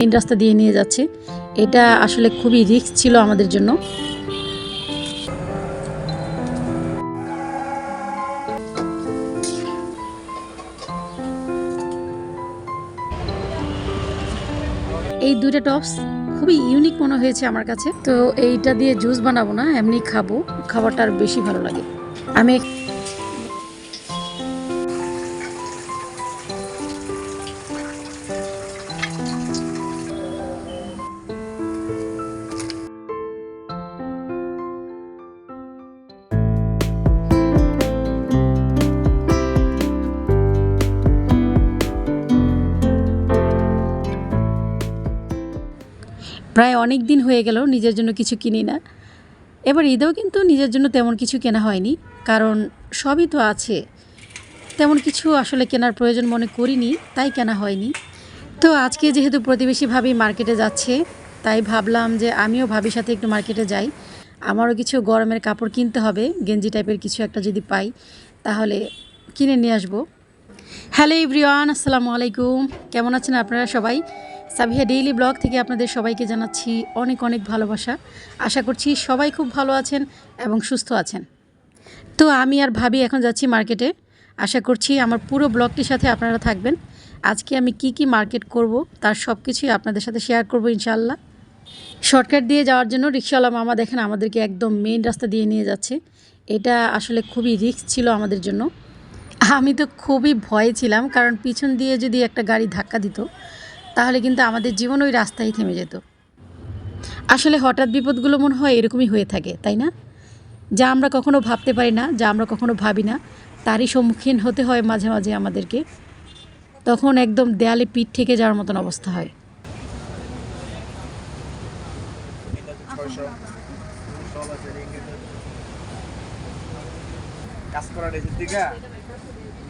Main রাস্তা দিয়ে নিয়ে যাচ্ছে। এটা আসলে খুবই রিস্ক ছিল আমাদের জন্য। এই দুইটা টপস খুবই ইউনিক মনে হয়েছে আমার কাছে। তো এইটা দিয়ে জুস বানাবো না, এমনি খাব। খাবারটা আর বেশি ভালো লাগে। আমি প্রায় অনেক দিন হয়ে গেল, নিজের জন্য কিছু কিনি না। এবার ঈদেও কিন্তু নিজের জন্য তেমন কিছু কেনা হয়নি, কারণ সবই তো আছে। তেমন কিছু আসলে কেনার প্রয়োজন মনে করিনি, তাই কেনা হয়নি। তো আজকে যেহেতু প্রতিবেশী ভাবি মার্কেটে যাচ্ছে, তাই ভাবলাম যে আমিও ভাবির সাথে একটু মার্কেটে যাই। আমারও কিছু গরমের কাপড় কিনতে হবে, গেঞ্জি টাইপের কিছু একটা যদি পাই, তাহলে কিনে নিয়ে আসব। হ্যালো এভরিওয়ান, আসসালামু আলাইকুম। কেমন আছেন আপনারা সবাই? সাবিহা ডেইলি ব্লগ থেকে আপনাদের সবাইকে জানাচ্ছি অনেক অনেক ভালোবাসা। আশা করছি সবাই খুব ভালো আছেন এবং সুস্থ আছেন। তো আমি আর ভাবি এখন যাচ্ছি মার্কেটে। আশা করছি আমার পুরো ব্লগটির সাথে আপনারা থাকবেন। আজকে আমি কি কি মার্কেট করব, তার সব কিছুই আপনাদের সাথে শেয়ার করব ইনশাআল্লাহ। শর্টকাট দিয়ে যাওয়ার জন্য রিক্সাওয়ালা মামা দেখেন আমাদেরকে একদম মেইন রাস্তা দিয়ে নিয়ে যাচ্ছে। এটা আসলে খুবই রিস্ক ছিল আমাদের জন্য। আমি তো খুবই ভয়ে ছিলাম, কারণ পিছন দিয়ে যদি একটা গাড়ি ধাক্কা দিত তাহলে কিন্তু আমাদের জীবন ওই রাস্তায় থেমে যেত। আসলে হঠাৎ বিপদগুলো মনে হয় এরকমই হয়ে থাকে, তাই না? যা আমরা কখনো ভাবতে পারি না, যা আমরা কখনো ভাবি না, তারই সম্মুখীন হতে হয় মাঝে মাঝে আমাদেরকে। তখন একদম দেয়ালে পিঠ থেকে যাওয়ার মতন অবস্থা হয়। কাজ করার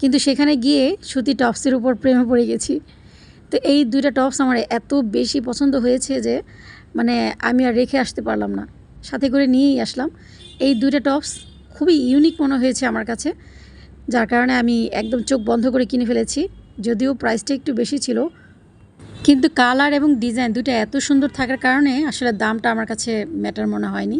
কিন্তু সেখানে গিয়ে সুতি টপসের উপর প্রেমে পড়ে গেছি। তো এই দুইটা টপস আমার এত বেশি পছন্দ হয়েছে যে মানে আমি আর রেখে আসতে পারলাম না। সাথে করে নিয়েই আসলাম। এই দুইটা টপস খুবই ইউনিক মনে হয়েছে আমার কাছে, যার কারণে আমি একদম চোখ বন্ধ করে কিনে ফেলেছি। যদিও প্রাইসটা একটু বেশি ছিল কিন্তু কালার এবং ডিজাইন দুটো এত সুন্দর থাকার কারণে আসলে দামটা আমার কাছে ম্যাটার মনে হয়নি।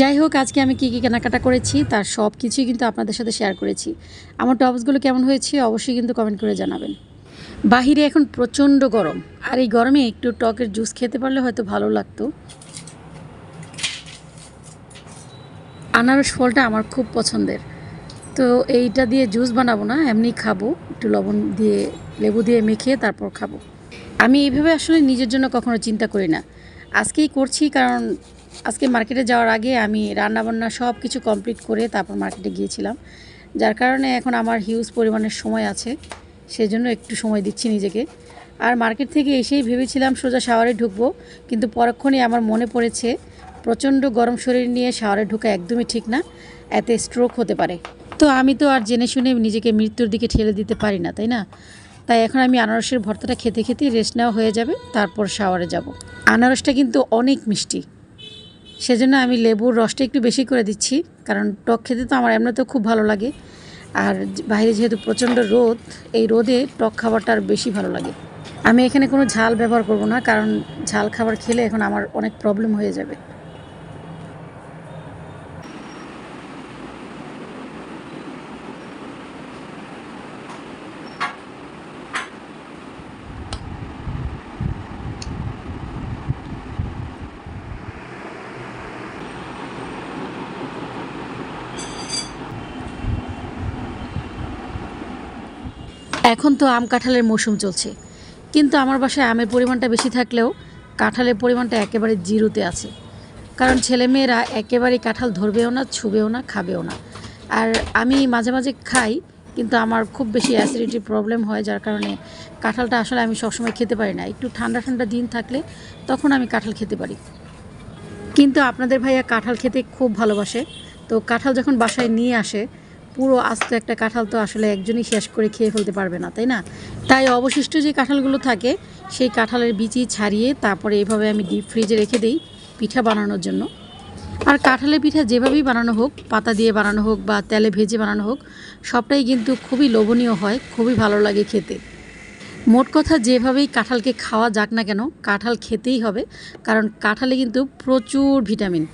যাই হোক, আজকে আমি কী কী কেনাকাটা করেছি তার সব কিছুই কিন্তু আপনাদের সাথে শেয়ার করেছি। আমার টপসগুলো কেমন হয়েছে অবশ্যই কিন্তু কমেন্ট করে জানাবেন। বাহিরে এখন প্রচণ্ড গরম। আর এই গরমে একটু টকের জুস খেতে পারলে হয়তো ভালো লাগতো। আনারস ফলটা আমার খুব পছন্দের। তো এইটা দিয়ে জুস বানাবো না, এমনি খাব। একটু লবণ দিয়ে, লেবু দিয়ে মেখে তারপর খাব। আমি এইভাবে আসলে নিজের জন্য কখনো চিন্তা করি না। আজকেই করছি কারণ আজকে মার্কেটে যাওয়ার আগে আমি রান্নাবান্না সব কিছু কমপ্লিট করে তারপর মার্কেটে গিয়েছিলাম। যার কারণে এখন আমার হিউজ পরিমাণের সময় আছে, সেজন্য একটু সময় দিচ্ছি নিজেকে। আর মার্কেট থেকে এসেই ভেবেছিলাম সোজা শাওয়ারে ঢুকবো, কিন্তু পরক্ষণে আমার মনে পড়েছে, প্রচণ্ড গরম শরীর নিয়ে শাওয়ারে ঢোকা একদমই ঠিক না, এতে স্ট্রোক হতে পারে। তো আমি তো আর জেনে শুনে নিজেকে মৃত্যুর দিকে ঠেলে দিতে পারি না, তাই না? তাই এখন আমি আনারসের ভর্তাটা খেতে খেতে রেস্ট নেওয়া হয়ে যাবে, তারপর শাওয়ারে যাব। আনারসটা কিন্তু অনেক মিষ্টি। সেজন্য আমি লেবুর রসটা একটু বেশি করে দিচ্ছি, কারণ টক খেতে তো আমার এমনিতেও খুব ভালো লাগে। আর বাইরে যেহেতু প্রচণ্ড রোদ, এই রোদে টক খাবারটা আর বেশি ভালো লাগে। আমি এখানে কোনো ঝাল ব্যবহার করব না, কারণ ঝাল খাবার খেলে এখন আমার অনেক প্রবলেম হয়ে যাবে। এখন তো আম কাঁঠালের মৌসুম চলছে। কিন্তু আমার বাসায় আমের পরিমাণটা বেশি থাকলেও কাঁঠালের পরিমাণটা একেবারে জিরোতে আছে। কারণ ছেলেমেয়েরা একেবারেই কাঁঠাল ধরবেও না, ছুবেও না, খাবেও না। আর আমি মাঝে মাঝে খাই, কিন্তু আমার খুব বেশি অ্যাসিডিটির প্রবলেম হয়, যার কারণে কাঁঠালটা আসলে আমি সবসময় খেতে পারি না। একটু ঠান্ডা ঠান্ডা দিন থাকলে তখন আমি কাঁঠাল খেতে পারি। কিন্তু আপনাদের ভাইয়া কাঁঠাল খেতে খুব ভালোবাসে। তো কাঁঠাল যখন বাসায় নিয়ে আসে পুরো আস্ত একটা কাঁঠাল তো আসলে একজনই শেষ করে খেয়ে ফেলতে পারবে না, তাই না? তাই অবশিষ্ট যে কাঁঠালগুলো থাকে, সেই কাঁঠালের বিচি ছাড়িয়ে তারপরে এভাবে আমি ডিপ ফ্রিজে রেখে দিই পিঠা বানানোর জন্য। আর কাঁঠালের পিঠা যেভাবেই বানানো হোক, পাতা দিয়ে বানানো হোক বা তেলে ভেজে বানানো হোক, সবটাই কিন্তু খুবই লোভনীয় হয়, খুবই ভালো লাগে খেতে। মোট কথা যেভাবেই কাঁঠালকে খাওয়া যাক না কেন, কাঁঠাল খেতেই হবে, কারণ কাঁঠালে কিন্তু প্রচুর ভিটামিন।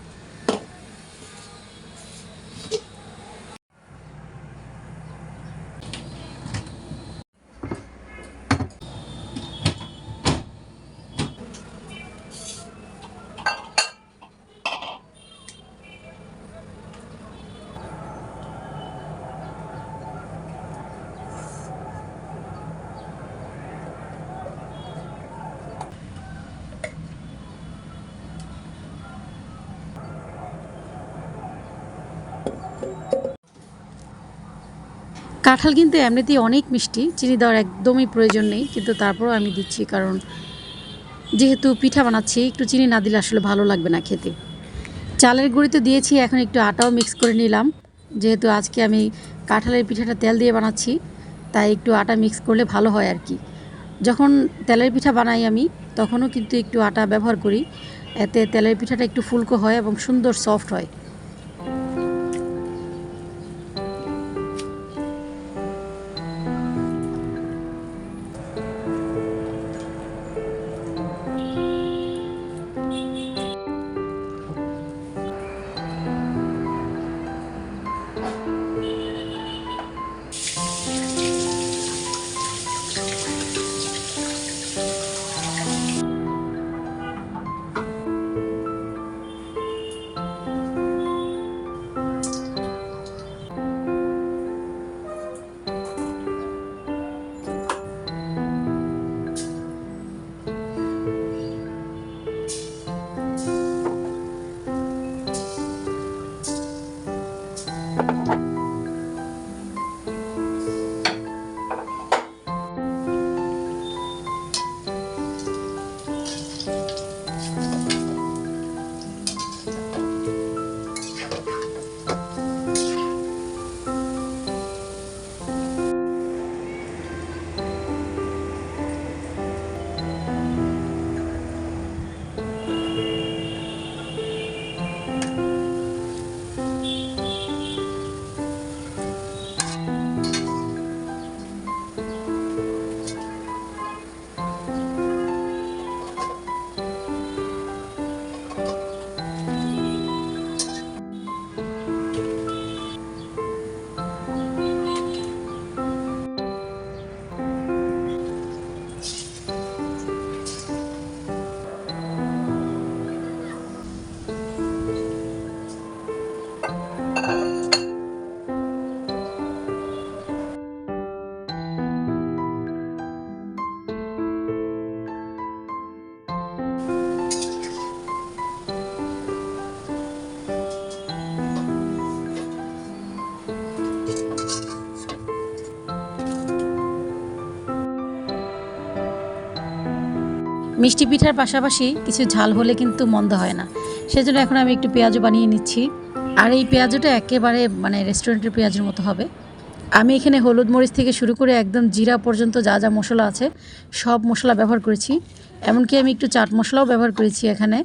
কাঁঠাল কিন্তু এমনিতেই অনেক মিষ্টি, চিনি দেওয়ার একদমই প্রয়োজন নেই, কিন্তু তারপরও আমি দিচ্ছি, কারণ যেহেতু পিঠা বানাচ্ছি, একটু চিনি না দিলে আসলে ভালো লাগবে না খেতে। চালের গুঁড়ি তো দিয়েছি, এখন একটু আটাও মিক্স করে নিলাম। যেহেতু আজকে আমি কাঁঠালের পিঠাটা তেল দিয়ে বানাচ্ছি, তাই একটু আটা মিক্স করলে ভালো হয় আর কি। যখন তেলের পিঠা বানাই আমি, তখনও কিন্তু একটু আটা ব্যবহার করি। এতে তেলের পিঠাটা একটু ফুলকো হয় এবং সুন্দর সফট হয়। মিষ্টি পিঠার পাশাপাশি কিছু ঝাল হলে কিন্তু মন্দ হয় না। সেজন্য এখন আমি একটু পেঁয়াজও বানিয়ে নিচ্ছি। আর এই পেঁয়াজটা একেবারে মানে রেস্টুরেন্টের পেঁয়াজের মতো হবে। আমি এখানে হলুদ মরিচ থেকে শুরু করে একদম জিরা পর্যন্ত যা যা মশলা আছে, সব মশলা ব্যবহার করেছি। এমনকি আমি একটু চাট মশলাও ব্যবহার করেছি এখানে।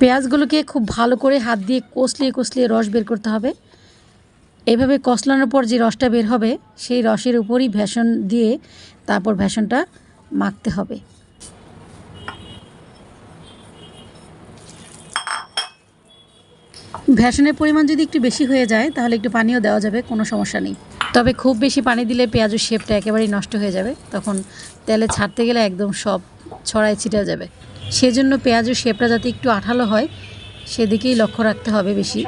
পেঁয়াজগুলোকে খুব ভালো করে হাত দিয়ে কষলিয়ে কষলিয়ে রস বের করতে হবে। এভাবে কষলানোর পর যে রসটা বের হবে, সেই রসের উপরই ভেষণ দিয়ে তারপর ভেষণটা মাখতে হবে। ভ্যাসনের পরিমাণ যদি একটু বেশি হয়ে যায়, তাহলে একটু পানিও দেওয়া যাবে, কোনো সমস্যা নেই। তবে খুব বেশি পানি দিলে পেঁয়াজের শেপটা একেবারেই নষ্ট হয়ে যাবে। তখন তেলে ছাড়তে গেলে একদম সব ছড়ায় ছিটে যাবে। সেজন্য পেঁয়াজের শেপটা যাতে একটু আঠালো হয়, সেদিকেই লক্ষ্য রাখতে হবে বেশি।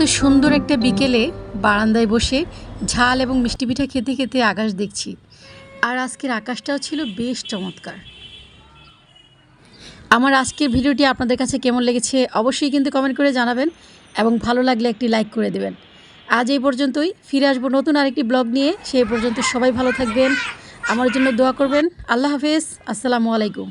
এত সুন্দর একটা বিকেলে বারান্দায় বসে ঝাল এবং মিষ্টি পিঠা খেতে খেতে আকাশ দেখছি। আর আজকের আকাশটাও ছিল বেশ চমৎকার। আমার আজকের ভিডিওটি আপনাদের কাছে কেমন লেগেছে অবশ্যই কিন্তু কমেন্ট করে জানাবেন এবং ভালো লাগলে একটি লাইক করে দেবেন। আজ এই পর্যন্তই, ফিরে আসব নতুন আরেকটি ব্লগ নিয়ে। সেই পর্যন্ত সবাই ভালো থাকবেন। আমার জন্য দোয়া করবেন। আল্লাহ হাফেজ। আসসালামু আলাইকুম।